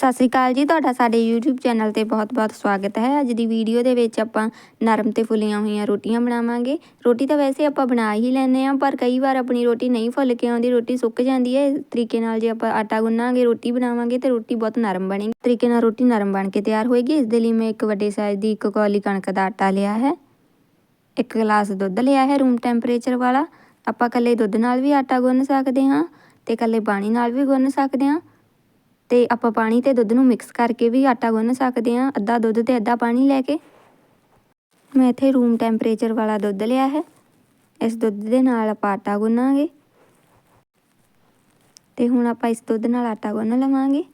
ਸਤਿ ਸ੍ਰੀ ਅਕਾਲ ਜੀ, ਤੁਹਾਡਾ ਸਾਡੇ YouTube ਚੈਨਲ ਤੇ ਬਹੁਤ-ਬਹੁਤ ਸਵਾਗਤ ਹੈ। ਅੱਜ ਦੀ ਵੀਡੀਓ ਦੇ ਵਿੱਚ ਆਪਾਂ ਨਰਮ ਤੇ ਫੁੱਲੀਆਂ ਹੋਈਆਂ ਰੋਟੀਆਂ ਬਣਾਵਾਂਗੇ। ਰੋਟੀ ਤਾਂ ਵੈਸੇ ਆਪਾਂ ਬਣਾ ਹੀ ਲੈਂਦੇ ਆ ਪਰ ਕਈ ਵਾਰ ਆਪਣੀ ਰੋਟੀ ਨਹੀਂ ਫੁੱਲ ਕੇ ਆਉਂਦੀ, ਰੋਟੀ ਸੁੱਕ ਜਾਂਦੀ ਹੈ। ਇਸ ਤਰੀਕੇ ਨਾਲ ਜੇ ਆਪਾਂ ਆਟਾ ਗੁੰਨਾਂਗੇ, ਰੋਟੀ ਬਣਾਵਾਂਗੇ ਤੇ ਰੋਟੀ ਬਹੁਤ ਨਰਮ ਬਣੇਗੀ ਤਰੀਕੇ ਨਾਲ ਰੋਟੀ ਨਰਮ ਬਣ ਕੇ ਤਿਆਰ ਹੋਏਗੀ। ਇਸ ਦੇ ਲਈ ਮੈਂ ਇੱਕ ਵੱਡੇ ਸਾਈਜ਼ ਦੀ ਇੱਕ ਕੌਲੀ ਕਣਕ ਦਾ ਆਟਾ ਲਿਆ ਹੈ। ਇੱਕ ਗਲਾਸ ਦੁੱਧ ਲਿਆ ਹੈ ਰੂਮ ਟੈਂਪਰੇਚਰ ਵਾਲਾ। ਆਪਾਂ ਕੱਲੇ ਦੁੱਧ ਨਾਲ ਵੀ ਆਟਾ ਗੁੰਨ ਸਕਦੇ ਹਾਂ ਤੇ ਕੱਲੇ ਪਾਣੀ ਨਾਲ ਵੀ ਗੁੰਨ ਸਕਦੇ ਹਾਂ। ਤੇ ਆਪਾਂ ਪਾਣੀ ਤੇ ਦੁੱਧ ਨੂੰ ਮਿਕਸ ਕਰਕੇ ਵੀ ਆਟਾ ਗੁੰਨ ਸਕਦੇ ਹਾਂ। ਅੱਧਾ ਦੁੱਧ ਤੇ ਅੱਧਾ ਪਾਣੀ ਲੈ ਕੇ। ਮੈਂ ਇੱਥੇ ਰੂਮ ਟੈਂਪਰੇਚਰ ਵਾਲਾ ਦੁੱਧ ਲਿਆ ਹੈ। ਇਸ ਦੁੱਧ ਦੇ ਨਾਲ ਆਪਾਂ ਆਟਾ ਗੁੰਨਾਂਗੇ। ਤੇ ਹੁਣ ਆਪਾਂ ਇਸ ਦੁੱਧ ਨਾਲ ਆਟਾ ਗੁੰਨ ਲਵਾਂਗੇ।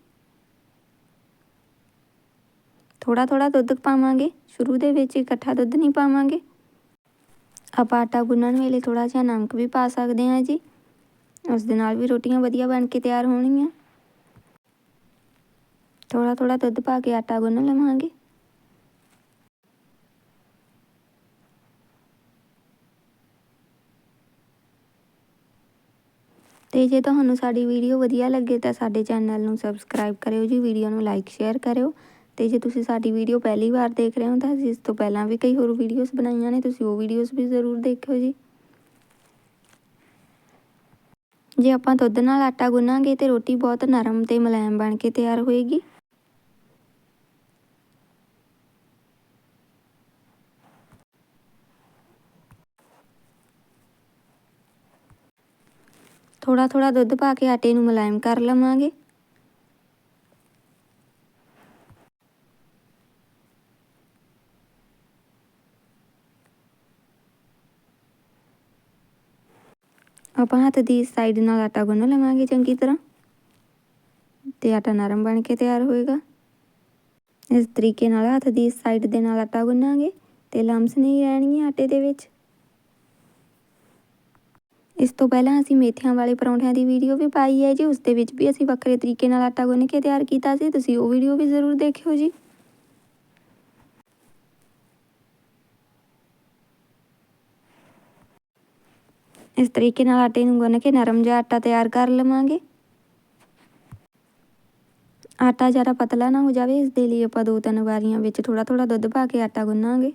ਥੋੜਾ ਥੋੜਾ ਦੁੱਧ ਪਾਵਾਂਗੇ। ਸ਼ੁਰੂ ਦੇ ਵਿੱਚ ਇਕੱਠਾ ਦੁੱਧ ਨਹੀਂ ਪਾਵਾਂਗੇ। ਆਪਾਂ ਆਟਾ ਗੁੰਨਣ ਵੇਲੇ ਥੋੜਾ ਜਿਹਾ ਨਮਕ ਵੀ ਪਾ ਸਕਦੇ ਹਾਂ ਜੀ। ਉਸ ਦੇ ਨਾਲ ਵੀ ਰੋਟੀਆਂ ਵਧੀਆ ਬਣ ਕੇ ਤਿਆਰ ਹੋਣਗੀਆਂ। ਥੋੜਾ ਥੋੜਾ ਦੁੱਧ ਪਾ ਕੇ ਆਟਾ ਗੁੰਨ ਲਵਾਂਗੇ। ਤੇ ਜੇ ਤੁਹਾਨੂੰ ਸਾਡੀ ਵੀਡੀਓ ਵਧੀਆ ਲੱਗੇ ਤਾਂ ਸਾਡੇ ਚੈਨਲ ਨੂੰ ਸਬਸਕ੍ਰਾਈਬ ਕਰਿਓ ਜੀ, ਵੀਡੀਓ ਨੂੰ ਲਾਈਕ, ਸ਼ੇਅਰ ਕਰਿਓ। ਤੇ ਜੇ ਤੁਸੀਂ ਸਾਡੀ ਵੀਡੀਓ ਪਹਿਲੀ ਵਾਰ ਦੇਖ ਰਹੇ ਹੋ ਤਾਂ ਅਸੀਂ ਇਸ ਤੋਂ ਪਹਿਲਾਂ ਵੀ ਕਈ ਹੋਰ ਵੀਡੀਓਜ਼ ਬਣਾਈਆਂ ਨੇ, ਤੁਸੀਂ ਉਹ ਵੀਡੀਓਜ਼ ਵੀ ਜ਼ਰੂਰ ਦੇਖਿਓ ਜੀ। ਜੇ ਆਪਾਂ ਦੁੱਧ ਨਾਲ ਆਟਾ ਗੁੰਨਾਂਗੇ ਤੇ ਰੋਟੀ ਬਹੁਤ ਨਰਮ ਤੇ ਮੁਲਾਇਮ ਬਣ ਕੇ ਤਿਆਰ ਹੋਏਗੀ। ਥੋੜਾ ਥੋੜਾ ਦੁੱਧ ਪਾ ਕੇ ਆਟੇ ਨੂੰ ਮੁਲਾਇਮ ਕਰ ਲਵਾਂਗੇ। ਆਪਾਂ ਹੱਥ ਦੀ ਸਾਈਡ ਨਾਲ ਆਟਾ ਗੁੰਨ ਲਵਾਂਗੇ ਚੰਗੀ ਤਰ੍ਹਾਂ। ਤੇ ਆਟਾ ਨਰਮ ਬਣ ਕੇ ਤਿਆਰ ਹੋਏਗਾ। ਇਸ ਤਰੀਕੇ ਨਾਲ ਹੱਥ ਦੀ ਸਾਈਡ ਦੇ ਨਾਲ ਆਟਾ ਗੁੰਨਾਂਗੇ ਤੇ ਲੰਮਸ ਨਹੀਂ ਰਹਿਣਗੀਆਂ ਆਟੇ ਦੇ ਵਿੱਚ। ਇਸ ਤੋਂ ਪਹਿਲਾਂ ਅਸੀਂ ਮੇਥਿਆਂ ਵਾਲੇ ਪਰੌਂਠਿਆਂ ਦੀ ਵੀਡੀਓ ਵੀ ਪਾਈ ਹੈ ਜੀ ਉਸ ਦੇ ਵਿੱਚ ਵੀ ਅਸੀਂ ਵੱਖਰੇ ਤਰੀਕੇ ਨਾਲ ਆਟਾ ਗੁੰਨ ਕੇ ਤਿਆਰ ਕੀਤਾ ਸੀ, ਤੁਸੀਂ ਉਹ ਵੀਡੀਓ ਵੀ ਜ਼ਰੂਰ ਦੇਖਿਓ ਜੀ। ਇਸ ਤਰੀਕੇ ਨਾਲ ਆਟੇ ਨੂੰ ਗੁੰਨ ਕੇ ਨਰਮ ਜਿਹਾ ਆਟਾ ਤਿਆਰ ਕਰ ਲਵਾਂਗੇ। ਆਟਾ ਜ਼ਿਆਦਾ ਪਤਲਾ ਨਾ ਹੋ ਜਾਵੇ, ਇਸ ਦੇ ਲਈ ਆਪਾਂ ਦੋ ਤਿੰਨ ਵਾਰੀਆਂ ਵਿੱਚ ਥੋੜਾ ਥੋੜਾ ਦੁੱਧ ਪਾ ਕੇ ਆਟਾ ਗੁੰਨਾਂਗੇ।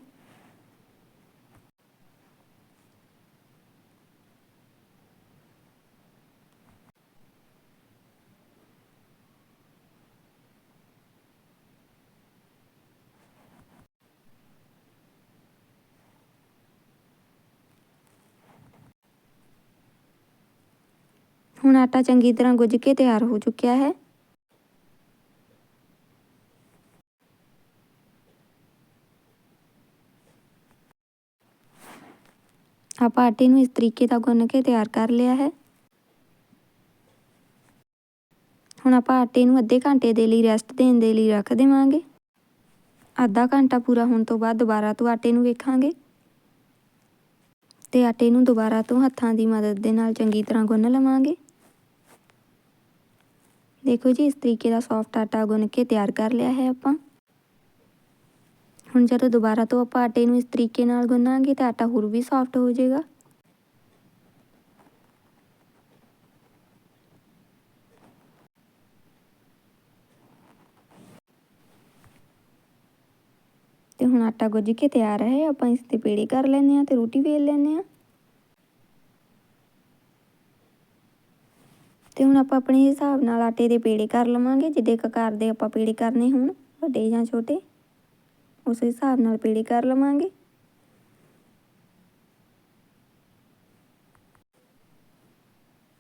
ਹੁਣ ਆਟਾ ਚੰਗੀ ਤਰ੍ਹਾਂ ਗੁੱਝ ਕੇ ਤਿਆਰ ਹੋ ਚੁੱਕਿਆ ਹੈ। ਆਪਾਂ ਆਟੇ ਨੂੰ ਇਸ ਤਰੀਕੇ ਦਾ ਗੁੰਨ ਕੇ ਤਿਆਰ ਕਰ ਲਿਆ ਹੈ। ਹੁਣ ਆਪਾਂ ਆਟੇ ਨੂੰ ਅੱਧੇ ਘੰਟੇ ਦੇ ਲਈ ਰੈਸਟ ਦੇਣ ਦੇ ਲਈ ਰੱਖ ਦੇਵਾਂਗੇ। ਅੱਧਾ ਘੰਟਾ ਪੂਰਾ ਹੋਣ ਤੋਂ ਬਾਅਦ ਦੁਬਾਰਾ ਤੋਂ ਆਟੇ ਨੂੰ ਵੇਖਾਂਗੇ। ਤੇ ਆਟੇ ਨੂੰ ਦੁਬਾਰਾ ਤੋਂ ਹੱਥਾਂ ਦੀ ਮਦਦ ਦੇ ਨਾਲ ਚੰਗੀ ਤਰ੍ਹਾਂ ਗੁੰਨ ਲਵਾਂਗੇ। ਦੇਖੋ ਜੀ, ਇਸ ਤਰੀਕੇ ਦਾ ਸੌਫਟ ਆਟਾ ਗੁੰਨ ਕੇ ਤਿਆਰ ਕਰ ਲਿਆ ਹੈ ਆਪਾਂ। ਹੁਣ ਜਦੋਂ ਦੁਬਾਰਾ ਤੋਂ ਆਪਾਂ ਆਟੇ ਨੂੰ ਇਸ ਤਰੀਕੇ ਨਾਲ ਗੁੰਨਾਂਗੇ ਤਾਂ ਆਟਾ ਹੋਰ ਵੀ ਸੌਫਟ ਹੋ ਜਾਏਗਾ। ਤੇ ਹੁਣ ਆਟਾ ਗੁੱਝ ਕੇ ਤਿਆਰ ਹੈ, ਆਪਾਂ ਇਸ ਤੇ ਪੇੜੇ ਕਰ ਲੈਨੇ ਆ ਤੇ ਰੋਟੀ ਵੇਲ ਲੈਨੇ ਆ ਤੇ ਹੁਣ ਆਪਾਂ ਆਪਣੇ ਹਿਸਾਬ ਨਾਲ ਆਟੇ ਦੇ ਪੇੜੇ ਕਰ ਲਵਾਂਗੇ, ਜਿੱਦੇ ਆਕਾਰ ਦੇ ਆਪਾਂ ਪੇੜੇ ਕਰਨੇ ਹੋਣ, ਵੱਡੇ ਜਾਂ ਛੋਟੇ, ਉਸ ਹਿਸਾਬ ਨਾਲ ਪੇੜੇ ਕਰ ਲਵਾਂਗੇ।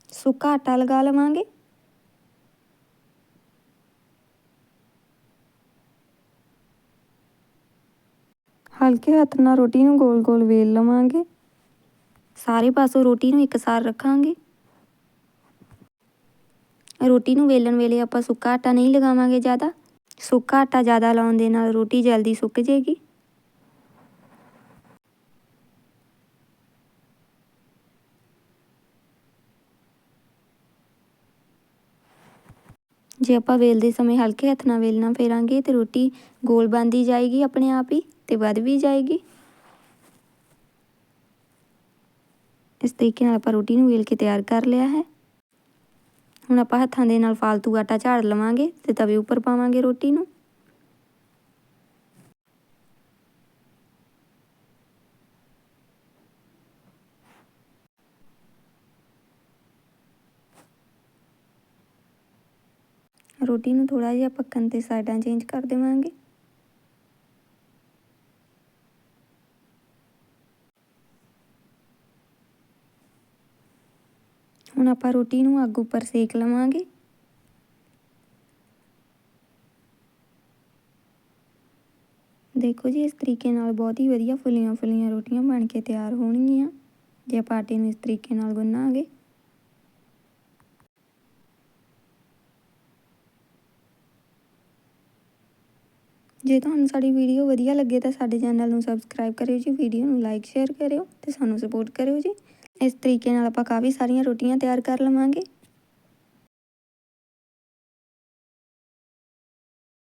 ਸੁੱਕਾ ਆਟਾ ਲਗਾ ਲਵਾਂਗੇ। ਹਲਕੇ ਹੱਥ ਨਾਲ ਰੋਟੀ ਨੂੰ ਗੋਲ-ਗੋਲ ਵੇਲ ਲਵਾਂਗੇ। ਸਾਰੇ ਪਾਸੋਂ ਰੋਟੀ ਨੂੰ ਇੱਕਸਾਰ ਰੱਖਾਂਗੇ। ਰੋਟੀ ਨੂੰ ਵੇਲਣ ਵੇਲੇ ਆਪਾਂ ਸੁੱਕਾ ਆਟਾ ਨਹੀਂ ਲਗਾਵਾਂਗੇ ਜ਼ਿਆਦਾ। ਸੁੱਕਾ ਆਟਾ ਜ਼ਿਆਦਾ ਲਾਉਣ ਦੇ ਨਾਲ ਰੋਟੀ ਜਲਦੀ ਸੁੱਕ ਜੇਗੀ। ਜੇ ਆਪਾਂ ਵੇਲਦੇ ਸਮੇਂ ਹਲਕੇ ਹੱਥ ਨਾਲ ਵੇਲਣਾ ਫੇਰਾਂਗੇ ਤੇ ਰੋਟੀ ਗੋਲ ਬਣਦੀ ਜਾਏਗੀ ਆਪਣੇ ਆਪ ਹੀ ਤੇ ਵੱਧ ਵੀ ਜਾਏਗੀ। ਇਸ ਤਰੀਕੇ ਨਾਲ ਆਪਾਂ ਰੋਟੀ ਨੂੰ ਵੇਲ ਕੇ ਤਿਆਰ ਕਰ ਲਿਆ ਹੈ। ਹੁਣ ਆਪਾਂ ਹੱਥਾਂ ਦੇ ਨਾਲ ਫਾਲਤੂ ਆਟਾ ਝਾੜ ਲਵਾਂਗੇ ਤੇ ਤਵੇ ਉੱਪਰ ਪਾਵਾਂਗੇ ਰੋਟੀ ਨੂੰ। ਰੋਟੀ ਨੂੰ ਥੋੜਾ ਜਿਹਾ ਪੱਕਣ ਤੇ ਸਾਈਡਾਂ ਚੇਂਜ ਕਰ ਦੇਵਾਂਗੇ। ਹੁਣ ਆਪਾਂ ਰੋਟੀ ਨੂੰ ਅੱਗ ਉੱਪਰ ਸੇਕ ਲਵਾਂਗੇ। ਦੇਖੋ ਜੀ, ਇਸ ਤਰੀਕੇ ਨਾਲ ਬਹੁਤ ਹੀ ਵਧੀਆ ਫੁੱਲੀਆਂ ਫੁੱਲੀਆਂ ਰੋਟੀਆਂ ਬਣ ਕੇ ਤਿਆਰ ਹੋਣਗੀਆਂ। ਜੇ ਆਪਾਂ ਆਟੇ ਨੂੰ ਇਸ ਤਰੀਕੇ ਨਾਲ ਗੁੰਨਾਂਗੇ। ਜੇ ਤੁਹਾਨੂੰ ਸਾਡੀ ਵੀਡੀਓ ਵਧੀਆ ਲੱਗੇ ਤਾਂ ਸਾਡੇ ਚੈਨਲ ਨੂੰ ਸਬਸਕ੍ਰਾਈਬ ਕਰਿਓ ਜੀ, ਵੀਡੀਓ ਨੂੰ ਲਾਈਕ, ਸ਼ੇਅਰ ਕਰਿਓ ਤੇ ਸਾਨੂੰ ਸਪੋਰਟ ਕਰਿਓ ਜੀ। ਇਸ ਤਰੀਕੇ ਨਾਲ ਆਪਾਂ ਕਾਫੀ ਸਾਰੀਆਂ ਰੋਟੀਆਂ ਤਿਆਰ ਕਰ ਲਵਾਂਗੇ।